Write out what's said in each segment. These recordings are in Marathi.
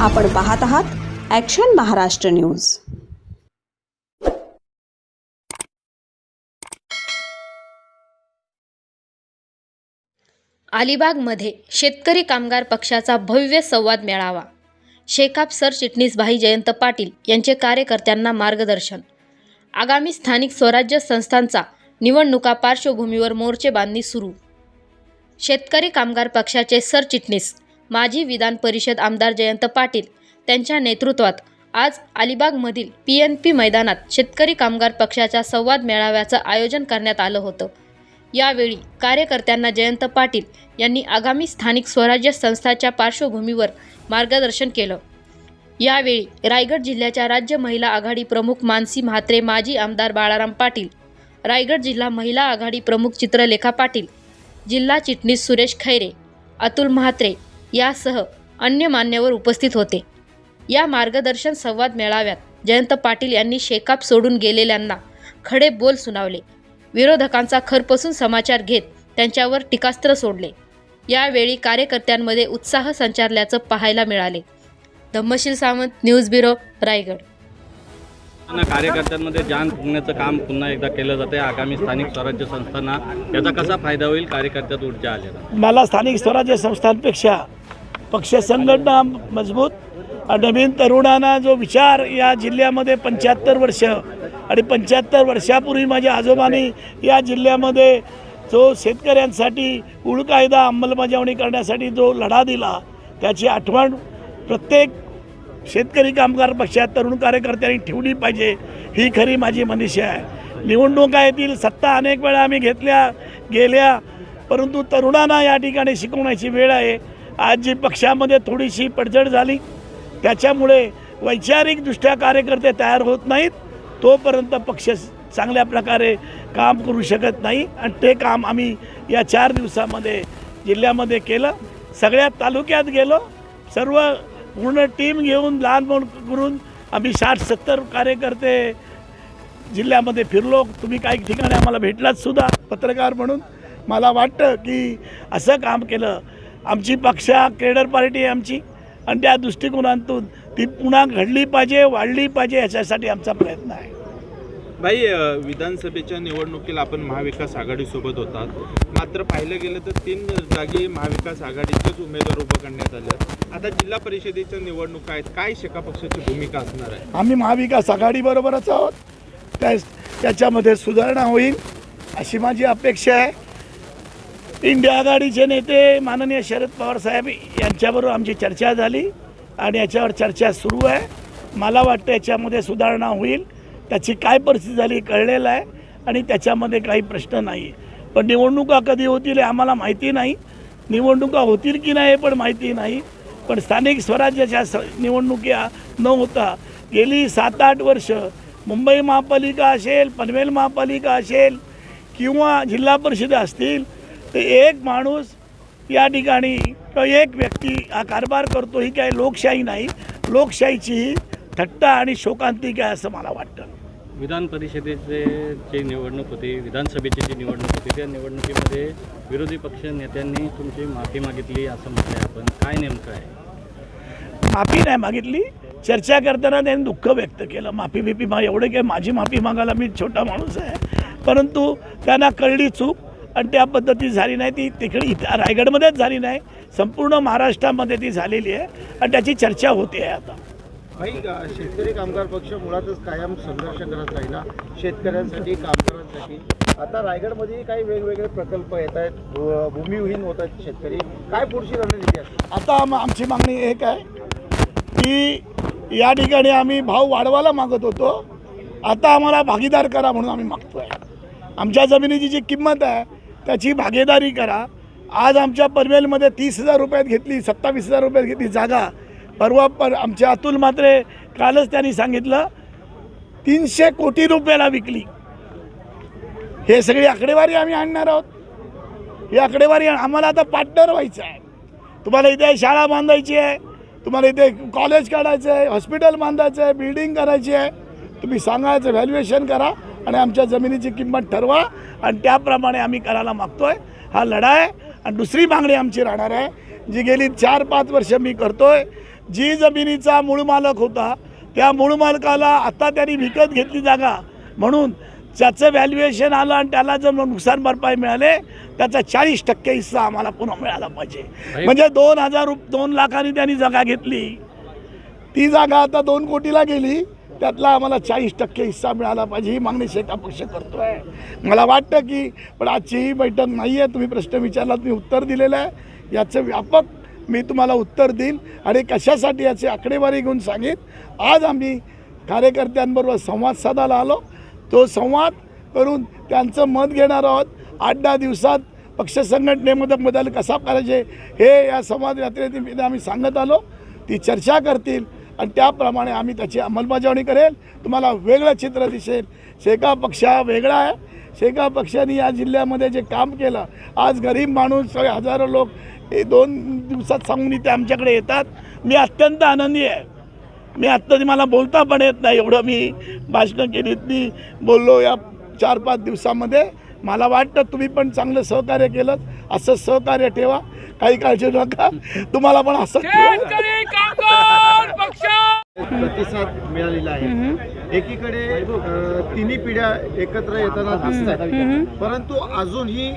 आपण पाहत आहात ॲक्शन महाराष्ट्र न्यूज अलिबागमध्ये शेतकरी कामगार पक्षाचा भव्य संवाद मेळावा. शेकाप सरचिटणीस भाई जयंत पाटील यांचे कार्यकर्त्यांना मार्गदर्शन. आगामी स्थानिक स्वराज्य संस्थांचा निवडणुका पार्श्वभूमीवर मोर्चे बांधणी सुरू. शेतकरी कामगार पक्षाचे सरचिटणीस माजी विधान परिषद आमदार जयंत पाटील त्यांच्या नेतृत्वात आज अलिबागमधील पी एन पी मैदानात शेतकरी कामगार पक्षाच्या संवाद मेळाव्याचं आयोजन करण्यात आलं होतं. यावेळी कार्यकर्त्यांना जयंत पाटील यांनी आगामी स्थानिक स्वराज्य संस्थाच्या पार्श्वभूमीवर मार्गदर्शन केलं. यावेळी रायगड जिल्ह्याच्या राज्य महिला आघाडी प्रमुख मानसी म्हात्रे माजी आमदार बाळाराम पाटील रायगड जिल्हा महिला आघाडी प्रमुख चित्रलेखा पाटील जिल्हा चिटणीस सुरेश खैरे अतुल म्हात्रे यासह अन्य मान्यवर उपस्थित होते. या मार्गदर्शन संवाद मेळाव्यात जयंत पाटील यांनी शेकाप सोडून गेलेल्यांना खडे बोल सुनावले. विरोधकांचा खरपसून समाचार घेत त्यांच्यावर टीकास्त्र सोडले. यावेळी कार्यकर्त्यांमध्ये उत्साह संचारल्याचं पाहायला मिळाले. Dhammasheel Sawant news bureau Raigad. कार्यकर्त्यांमध्ये जान फुगण्याचं काम पुन्हा एकदा केलं जाते आगामी स्थानिक स्वराज्य संस्थांना याचा कसा फायदा होईल? कार्यकर्त्यात ऊर्जा आलेला. मला स्थानिक स्वराज्य संस्थांपेक्षा पक्ष संघटना मजबूत. नवीन तरुणांना जो विचार या जिल्ह्यामध्ये पंच्याहत्तर वर्ष आणि पंच्याहत्तर वर्षापूर्वी माझ्या आजोबांनी या जिल्ह्यामध्ये जो शेतकऱ्यांसाठी उळ कायदा अंमलबजावणी करण्यासाठी जो लढा दिला त्याची आठवण प्रत्येक शेतकरी कामगार पक्षात तरुण कार्यकर्त्यांनी ठेवली पाहिजे ही खरी माझी मनीषा आहे. निवडणुका येतील सत्ता अनेक वेळा आम्ही घेतल्या गेल्या परंतु तरुणांना या ठिकाणी शिकवण्याची वेळ आहे. आज जी पक्षामध्ये थोडीशी पडझड झाली त्याच्यामुळे वैचारिकदृष्ट्या कार्यकर्ते तयार होत नाहीत तोपर्यंत पक्ष चांगल्या प्रकारे काम करू शकत नाही. आणि ते काम आम्ही या चार दिवसामध्ये जिल्ह्यामध्ये केलं. सगळ्या तालुक्यात गेलो. सर्व पूर्ण टीम घेऊन लहान मोठ करून आम्ही साठ सत्तर कार्यकर्ते जिल्ह्यामध्ये फिरलो. तुम्ही काही ठिकाणी आम्हाला भेटलात सुद्धा पत्रकार म्हणून. मला वाटतं की असं काम केलं आमची पक्षा केडर पार्टी आहे आमची. आणि त्या दृष्टिकोनातून ती पुन्हा घडली पाहिजे वाढली पाहिजे याच्यासाठी आमचा प्रयत्न आहे. भाई विधानसभेच्या निवडणुकीला आपण महाविकास आघाडीसोबत होतात. मात्र पाहिलं गेलं तर तीन जागी महाविकास आघाडीचेच उमेदवार उभं करण्यात आले. आता जिल्हा परिषदेच्या निवडणुका आहेत. काय शेका पक्षाची भूमिका असणार आहे? आम्ही महाविकास आघाडीबरोबरच आहोत. त्या त्याच्यामध्ये सुधारणा होईल अशी माझी अपेक्षा आहे. इंडिया आघाडीचे नेते माननीय शरद पवार साहेब यांच्याबरोबर आमची चर्चा झाली आणि याच्यावर चर्चा सुरू आहे. मला वाटतं याच्यामध्ये सुधारणा होईल. त्याची काय परिस्थिती झाली कळलेलं आहे आणि त्याच्यामध्ये काही प्रश्न नाही. पण निवडणुका कधी होतील हे आम्हाला माहिती नाही. निवडणुका होतील की नाही हे पण माहिती नाही. पण स्थानिक स्वराज्याच्या स निवडणुका न होता गेली सात आठ वर्ष मुंबई महापालिका असेल पनवेल महापालिका असेल किंवा जिल्हा परिषद असतील तर एक माणूस या ठिकाणी किंवा एक व्यक्ती हा कारभार करतो ही काय लोकशाही नाही. लोकशाहीची ही थट्टा आणि शोकांतिक आहे असं मला वाटतं. विधान परिषदेचे जी निवडणूक होती विधानसभेची जी निवडणूक होती त्या निवडणुकीमध्ये विरोधी पक्ष नेत्यांनी तुमची माफी मागितली असं म्हटलंय आपण. काय नेमकं आहे? माफी नाही मागितली. चर्चा करताना त्यांनी दुःख व्यक्त केलं. माफी बिफी मा एवढे काय माझी माफी मागायला मी छोटा माणूस आहे. परंतु त्यांना कळली चूक. आणि त्या पद्धती झाली नाही. ती तिकडे इथं रायगडमध्येच झाली नाही. संपूर्ण महाराष्ट्रामध्ये ती झालेली आहे आणि त्याची चर्चा होते आहे आता. भाई शेतकरी कामगार पक्ष मुळातच कायम संघर्ष करत राहिला. शेतकऱ्यांसाठी कामगारांसाठी. आता रायगडमध्ये काही वेगवेगळे प्रकल्प येत आहेत. भू- भूमिहीन होत आहेत शेतकरी. काय पुढची रणनीती असते आता आम- आमची मागणी एक आहे की या ठिकाणी आम्ही भाव वाढवायला मागत होतो. आता आम्हाला भागीदार करा म्हणून आम्ही मागतोय. आमच्या जमिनीची जी किंमत आहे त्याची भागीदारी करा. आज आमच्या पनवेलमध्ये तीस हजार रुपयात घेतली सत्तावीस हजार रुपयात घेतली जागा. परवा पर आमचे अतुल मात्रे कालच त्यांनी सांगितलं तीनशे कोटी रुपयाला विकली. हे सगळी आकडेवारी आम्ही आणणार आहोत. ही आकडेवारी आम्हाला आता पार्टनर व्हायचं आहे. तुम्हाला इथे शाळा बांधायची आहे तुम्हाला इथे कॉलेज काढायचं आहे हॉस्पिटल बांधायचं आहे बिल्डिंग करायची आहे. तुम्ही सांगायचं व्हॅल्युएशन करा. आणि आमच्या जमिनीची किंमत ठरवा आणि त्याप्रमाणे आम्ही करायला मागतो आहे हा लढा आहे. आणि दुसरी मागणी आमची राहणार आहे जी गेली चार पाच वर्ष मी करतोय. जी जमिनीचा मूळ मालक होता त्या मूळ मालकाला आता त्यांनी विकत घेतली जागा. म्हणून ज्याचं व्हॅल्युएशन आलं आणि त्याला जर नुकसान भरपाई मिळाले त्याचा चाळीस टक्के हिस्सा आम्हाला पुन्हा मिळाला पाहिजे. म्हणजे दोन हजार रुप दोन लाखांनी त्यांनी जागा घेतली. ती जागा आता दोन कोटीला गेली. त्यातला आम्हाला चाळीस टक्के हिस्सा मिळाला पाहिजे ही मागणी शेका पक्ष करतो आहे मला वाटतं की पण आजची ही बैठक नाही आहे तुम्ही प्रश्न विचारलात मी उत्तर दिलेलं आहे. याचं व्यापक मी तुम्हाला उत्तर देईल आणि कशासाठी याची आकडेवारी घेऊन सांगेन. आज आम्ही कार्यकर्त्यांबरोबर संवाद साधायला आलो. तो संवाद करून त्यांचं मत घेणार आहोत. आठ दहा दिवसात पक्ष संघटनेमध्ये बदल कसा करायचे हे या संवाद यात्रेमध्ये आम्ही सांगत आलो. ती चर्चा करतील. आणि त्याप्रमाणे आम्ही त्याची अंमलबजावणी करेल. तुम्हाला वेगळं चित्र दिसेल. शेका पक्ष हा वेगळा आहे. शेका पक्षाने या जिल्ह्यामध्ये जे काम केलं आज गरीब माणूस सगळे हजारो लोक हे दोन दिवसात सांगून इथे आमच्याकडे येतात. मी अत्यंत आनंदी आहे. मी आत्ता मला बोलता पण येत नाही. एवढं मी भाषणं केलीत मी बोललो या चार पाच दिवसामध्ये. मला वाटतं तुम्ही पण चांगलं सहकार्य केलं असं सहकार्य ठेवा. काही काळजी नका. तुम्हाला पण असं ಪಕ್ಷ प्रतिसाद मिळालेला आहे. एकीकडे तिन्ही पिढ्या एकत्र येताना दिसतात परंतु अजूनही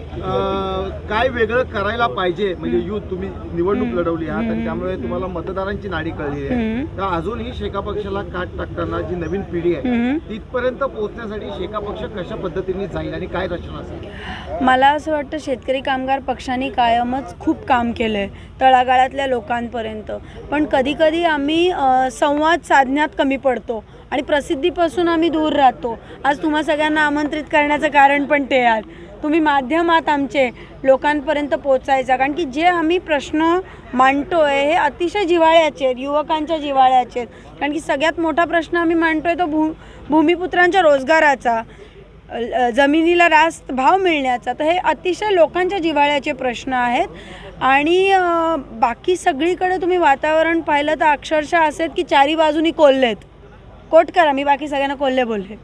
काय वेगळं करायला पाहिजे? म्हणजे युथ तुम्ही निवडणूक लढवली आहात आणि त्यामुळे तुम्हाला मतदारांची नाडी कळली आहे. तर अजूनही शेका पक्षाला काट टाकताना जी नवीन पिढी आहे तिथपर्यंत पोहोचण्यासाठी शेका पक्ष कशा पद्धतीने जाईल आणि काय रचना असेल? मला असं वाटतं शेतकरी कामगार पक्षाने कायमच खूप काम केलं आहे तळागाळातल्या लोकांपर्यंत. पण कधीकधी आम्ही अ, संवाद साधण्यात कमी पडतो आणि प्रसिद्धीपासून आम्ही दूर राहतो. आज तुम्हा सगळ्यांना आमंत्रित करण्याचं कारण पण ते आहे. तुम्ही माध्यमात आमचे लोकांपर्यंत पोचायचा कारण की जे आम्ही प्रश्न मांडतोय हे अतिशय जिव्हाळ्याचे आहेत युवकांच्या जिव्हाळ्याचे आहेत. कारण की सगळ्यात मोठा प्रश्न आम्ही मांडतोय तो भू भूमिपुत्रांच्या रोजगाराचा. जमिनीला रास्त भाव मिळण्याचा तर हे अतिशय लोकांच्या जिव्हाळ्याचे प्रश्न आहेत. आणि बाकी सगळीकडे तुम्ही वातावरण पाहिलं तर अक्षरशः असे आहेत की चारी बाजूनी कोल्हेत. कोट करा मी बाकी सगळ्यांना कोल्हे बोलले.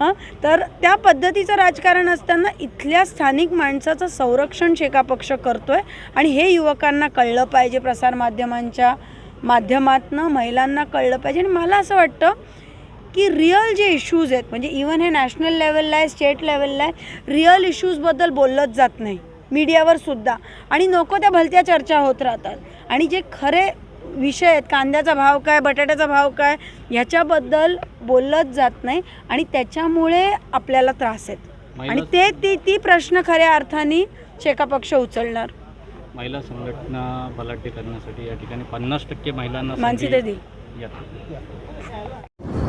हां? तर त्या पद्धतीचं राजकारण असताना इथल्या स्थानिक माणसाचं संरक्षण शेका पक्ष करतोय. आणि हे युवकांना कळलं पाहिजे प्रसारमाध्यमांच्या माध्यमातनं महिलांना कळलं पाहिजे. आणि मला असं वाटतं की रिअल जे इश्यूज आहेत म्हणजे इवन हे नॅशनल लेवलला आहे स्टेट लेवलला आहे रिअल इश्यूजबद्दल बोललंच जात नाही. मीडियावर सुद्धा. आणि नको त्या भलत्या चर्चा होत राहतात. आणि जे खरे विषय आहेत कांद्याचा भाव काय बटाट्याचा भाव काय ह्याच्याबद्दल बोललंच जात नाही. आणि त्याच्यामुळे आपल्याला त्रास आहेत. आणि ते ती ती प्रश्न खऱ्या अर्थाने शेका पक्ष उचलणार. महिला संघटना बलाढ्य करण्यासाठी या ठिकाणी पन्नास टक्के महिलांना मानसी संधी देईल यात